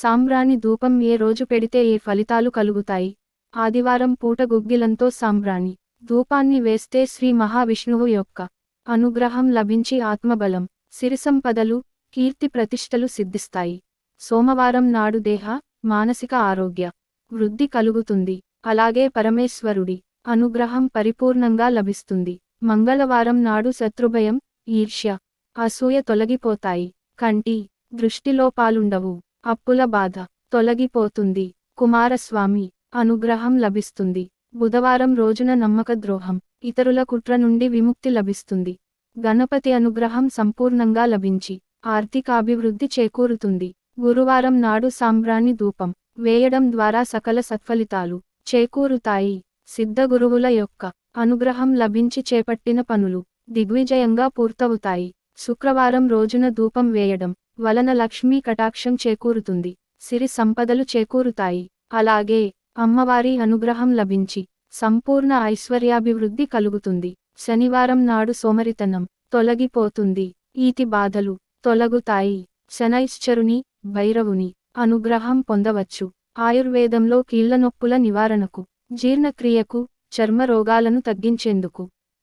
సాంబ్రాణి ధూపం ఏ రోజు పెడితే ఏ ఫలితాలు కలుగుతాయి? ఆదివారం పూట గుగ్గిలంతో సాంబ్రాణి ధూపాన్ని వేస్తే శ్రీ మహావిష్ణువు యొక్క అనుగ్రహం లభించి ఆత్మబలం సిరిసంపదలు కీర్తి ప్రతిష్టలు సిద్ధిస్తాయి. సోమవారం నాడు దేహ మానసిక ఆరోగ్య వృద్ధి కలుగుతుంది. అలాగే పరమేశ్వరుడి అనుగ్రహం పరిపూర్ణంగా లభిస్తుంది. మంగళవారం నాడు శత్రుభయం ఈర్ష్య అసూయ తొలగిపోతాయి. కంటి దృష్టిలోపాలుండవు. అప్పుల బాధ తొలగిపోతుంది. కుమారస్వామి అనుగ్రహం లభిస్తుంది. బుధవారం రోజున నమ్మక ద్రోహం. ఇతరుల కుట్ర నుండి విముక్తి లభిస్తుంది. గణపతి అనుగ్రహం సంపూర్ణంగా లభించి ఆర్థికాభివృద్ధి చేకూరుతుంది. గురువారం నాడు సాంబ్రాణి ధూపం. వేయడం ద్వారా సకల సత్ఫలితాలు చేకూరుతాయి. సిద్ధ గురువుల యొక్క అనుగ్రహం లభించి చేపట్టిన పనులు దిగ్విజయంగా పూర్తవుతాయి. శుక్రవారం రోజున ధూపం వేయడం. వలన లక్ష్మీ కటాక్షం చేకూరుతుంది. సిరి సంపదలు చేకూరుతాయి. అలాగే అమ్మవారి అనుగ్రహం లభించి సంపూర్ణ ఐశ్వర్యాభివృద్ధి కలుగుతుంది. శనివారం నాడు సోమరితనం తొలగిపోతుంది. ఈతి బాధలు తొలగుతాయి. శనైశ్చరుని భైరవుని అనుగ్రహం పొందవచ్చు. ఆయుర్వేదంలో కీళ్ళనొప్పుల నివారణకు జీర్ణక్రియకు చర్మ రోగాలను తగ్గించేందుకు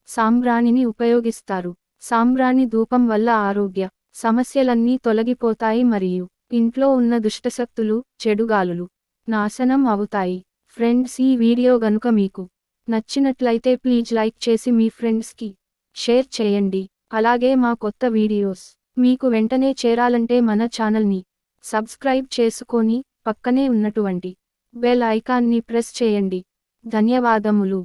సాంబ్రాణిని ఉపయోగిస్తారు. సాంబ్రాణి ధూపం వల్ల ఆరోగ్య సమస్యలన్నీ తొలగిపోతాయి మరియు ఇంట్లో ఉన్న దుష్టశక్తులు చెడుగాలులు నాశనం అవుతాయి. ఫ్రెండ్స్ ఈ వీడియో గనుక మీకు నచ్చినట్లయితే ప్లీజ్ లైక్ చేసి మీ ఫ్రెండ్స్కి షేర్ చేయండి. అలాగే మా కొత్త వీడియోస్ మీకు వెంటనే చేరాలంటే మన ఛానల్ని సబ్స్క్రైబ్ చేసుకొని పక్కనే ఉన్నటువంటి బెల్ ఐకాన్ని ప్రెస్ చేయండి. ధన్యవాదములు.